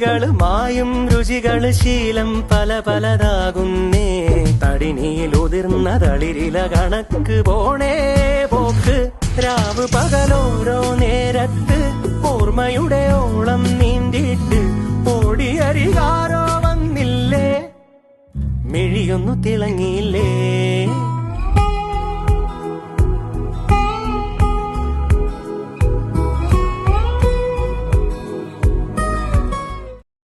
തുണികൾ മായും രുചികൾ ശീലം പല പലതാകുന്നേ. തടിനിയിൽ ഉതിർന്ന തളിരില കണക്ക് പോണേ പോക്ക്. രാവ് പകലോരോ നേരത്ത് ഓർമ്മയുടെ ഓളം നീന്തിയിട്ട് ഓടിയരികാരോ വന്നില്ലേ? മിഴിയൊന്നു തിളങ്ങിയില്ലേ?